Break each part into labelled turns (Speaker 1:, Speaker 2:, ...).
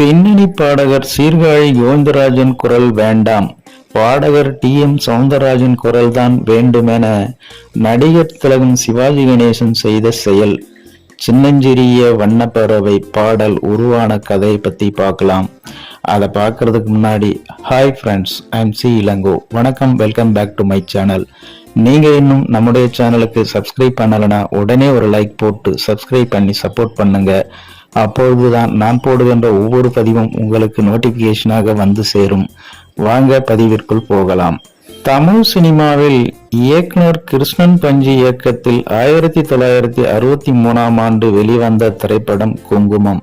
Speaker 1: பின்னணி பாடகர் சீர்காழி கோவிந்தராஜன் குரல் வேண்டாம். பாடகர் டி எம் சவுந்தரராஜன் குரல் தான் வேண்டுமென நடிகர் திலகம் சிவாஜி கணேசன் செய்த செயல். சின்னஞ்சிறிய வண்ணப்பறவை பாடல் உருவான கதையை பற்றி பார்க்கலாம். அதை பார்க்கறதுக்கு முன்னாடி hi friends I'm C Elango. வணக்கம் welcome back to my channel நீங்கள் இன்னும் நம்முடைய சேனலுக்கு சப்ஸ்கிரைப் பண்ணலைன்னா உடனே ஒரு லைக் போட்டு சப்ஸ்கிரைப் பண்ணி சப்போர்ட் பண்ணுங்கள் அப்பொழுதுதான் நான் போடுகின்ற ஒவ்வொரு பதிவும் உங்களுக்கு நோட்டிபிகேஷனாக வந்து சேரும். வாங்க பதிவிற்குள் போகலாம். தமிழ் சினிமாவில் இயக்குனர் கிருஷ்ணன் பஞ்சி இயக்கத்தில் ஆயிரத்தி தொள்ளாயிரத்தி அறுபத்தி மூணாம் ஆண்டு வெளிவந்த திரைப்படம் குங்குமம்.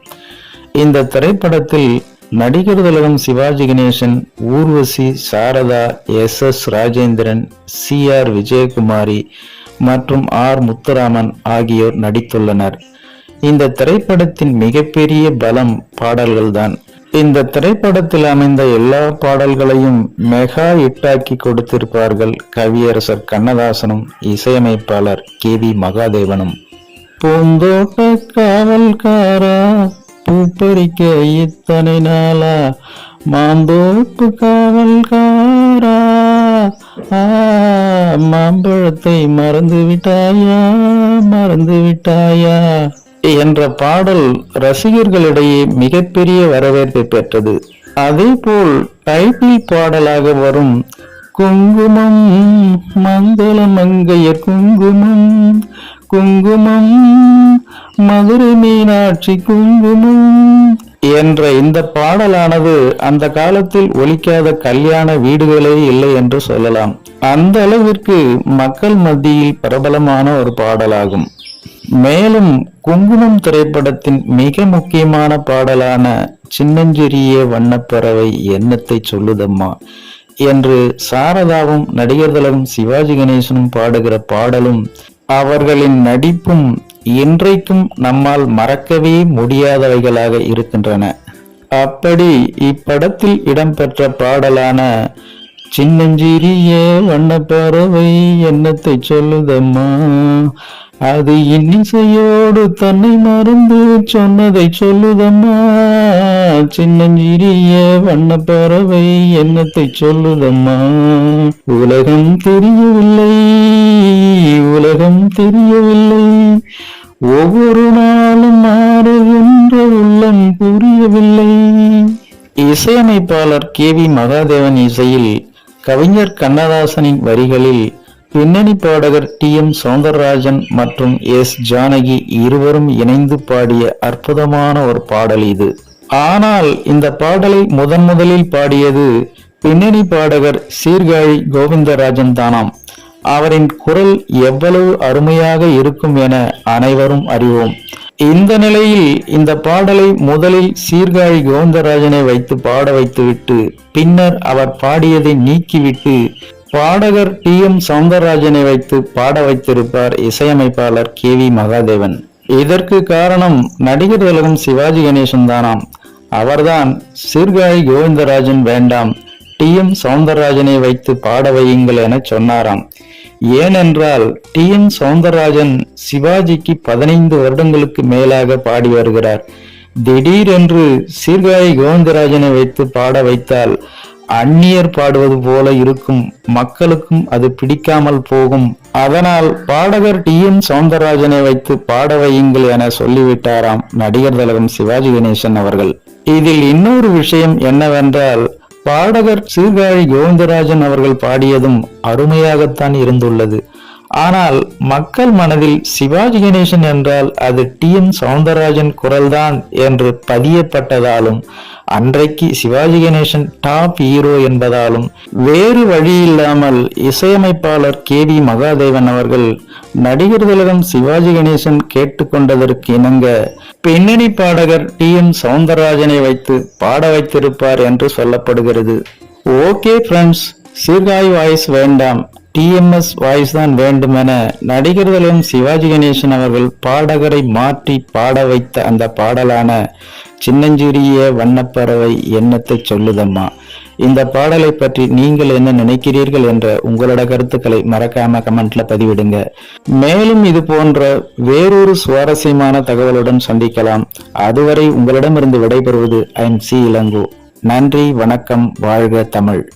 Speaker 1: இந்த திரைப்படத்தில் நடிகர் திலகம் Sivaji Ganesan Urvashi Sarada S S Rajendran C R Vijayakumari மற்றும் ஆர் முத்துராமன் ஆகியோர் நடித்துள்ளனர். இந்த திரைப்படத்தின் மிகப்பெரிய பலம் பாடல்கள்தான். இந்த திரைப்படத்தில் அமைந்த எல்லா பாடல்களையும் மெகா இட்டாக்கி கொடுத்திருப்பார்கள் கவியரசர் கண்ணதாசனும் இசையமைப்பாளர் கே வி மகாதேவனும். பூந்தோட்ட காவல்காரா பூப்பறிக்க இத்தனை நாளா? மாந்தோப்பு காவல்காரா ஆ, மாம்பழத்தை மறந்து விட்டாயா மறந்து விட்டாயா என்ற பாடல் ரசிகர்களிடையே மிகப்பெரிய வரவேற்பை பெற்றது. அதேபோல் டைட்டில் பாடலாக வரும் குங்குமம் மங்கள மங்கைய குங்குமம் குங்குமம் மதுரை மீனாட்சி குங்குமம் என்ற இந்த பாடலானது அந்த காலத்தில் ஒலிக்காத கல்யாண வீடுகளே இல்லை என்று சொல்லலாம். அந்த அளவிற்கு மக்கள் மத்தியில் பிரபலமான ஒரு பாடலாகும். மேலும் குங்குமம் திரைப்படத்தின் மிக முக்கியமான பாடலான சின்னஞ்சிறிய வண்ணப்பறவை எண்ணத்தை சொல்லுதம்மா? என்று சாரதாவும் நடிகர்களும் சிவாஜி கணேசனும் பாடுகிற பாடலும் அவர்களின் நடிப்பும் இன்றைக்கும் நம்மால் மறக்கவே முடியாதவைகளாக இருக்கின்றன. அப்படி இப்படத்தில் இடம்பெற்ற பாடலான சின்னஞ்சிறிய வண்ணப்பறவை என்னத்தை சொல்லுதம்மா? அது இன்னிசையோடு தன்னை மறந்து சொன்னதை சொல்லுதம்மா? சின்னஞ்சிறிய வண்ணப்பறவை என்னத்தை சொல்லுதம்மா? உலகம் தெரியவில்லை உலகம் தெரியவில்லை. ஒவ்வொரு நாளும் மாறுகின்ற உள்ளம் புரியவில்லை. இசையமைப்பாளர் கே வி மகாதேவன் இசையில் கவிஞர் கண்ணதாசனின் வரிகளில் பின்னணி பாடகர் டி எம் சௌந்தரராஜன் மற்றும் எஸ் ஜானகி இருவரும் இணைந்து பாடிய அற்புதமான ஒரு பாடல் இது. ஆனால் இந்த பாடலை முதன் முதலில் பாடியது பின்னணி பாடகர் சீர்காழி கோவிந்தராஜன் தானாம். அவரின் குரல் எவ்வளவு அருமையாக இருக்கும் என அனைவரும் அறிவோம். இந்த நிலையில் இந்த பாடலை முதலில் சீர்காழி கோவிந்தராஜனை வைத்து பாட வைத்துவிட்டு பின்னர் அவர் பாடியதை நீக்கிவிட்டு பாடகர் டி எம். சவுந்தரராஜனை வைத்து பாட வைத்திருப்பார் இசையமைப்பாளர் கே. வி. மகாதேவன். இதற்கு காரணம் நடிகர் திலகம் சிவாஜி கணேசன் தானாம். அவர்தான் சீர்காழி கோவிந்தராஜன் வேண்டாம் டி. எம். சவுந்தரராஜனை வைத்து பாட வையுங்கள் என சொன்னாராம். ஏனென்றால் டி. என். சவுந்தரராஜன் சிவாஜிக்கு பதினைந்து வருடங்களுக்கு மேலாக பாடி வருகிறார். திடீரென்று சீர்காழி கோவிந்தராஜனை வைத்து பாட வைத்தால் அந்நியர் பாடுவது போல இருக்கும் மக்களுக்கும் அது பிடிக்காமல் போகும். அதனால் பாடகர் டி. என். சவுந்தரராஜனை வைத்து பாட வையுங்கள் என சொல்லிவிட்டாராம் நடிகர் தலகம் சிவாஜி கணேசன் அவர்கள். இதில் இன்னொரு விஷயம் என்னவென்றால் பாடகர் சீர்காழி கோவிந்தராஜன் அவர்கள் பாடியதும் அருமையாகத்தான் இருந்துள்ளது. ஆனால் மக்கள் மனதில் சிவாஜி கணேசன் என்றால் அது டி எம் சௌந்தரராஜன் குரல்தான் என்று பதியப்பட்டதாலும் அன்றைக்கு சிவாஜி கணேசன் டாப் ஹீரோ என்பதாலும் வேறு வழி இல்லாமல் இசையமைப்பாளர் கே வி மகாதேவன் அவர்கள் நடிகர் திலகம் சிவாஜி கணேசன் கேட்டுக்கொண்டதற்கு இணங்க பின்னணி பாடகர் டி எம் சௌந்தரராஜனை வைத்து பாட வைத்திருப்பார் என்று சொல்லப்படுகிறது. ஓகே ஃப்ரெண்ட்ஸ் சீர்காய் வாய்ஸ் வேண்டாம். டிஎம்எஸ் வாய்ஸ் தான் வேண்டும் என நடிகர்களும் சிவாஜி கணேசன் அவர்கள் பாடகரை மாற்றி பாட வைத்த அந்த பாடலான சின்னஞ்சிறிய வண்ணப்பறவை எண்ணத்தை சொல்லுதம்மா? இந்த பாடலை பற்றி நீங்கள் என்ன நினைக்கிறீர்கள் என்ற உங்களோட கருத்துக்களை மறக்காம கமெண்ட்ல பதிவிடுங்க. மேலும் இது போன்ற வேறொரு சுவாரஸ்யமான தகவலுடன் சந்திக்கலாம். அதுவரை உங்களிடமிருந்து விடைபெறுவது ஐ எம் சி இளங்கோ. நன்றி வணக்கம் வாழ்க தமிழ்.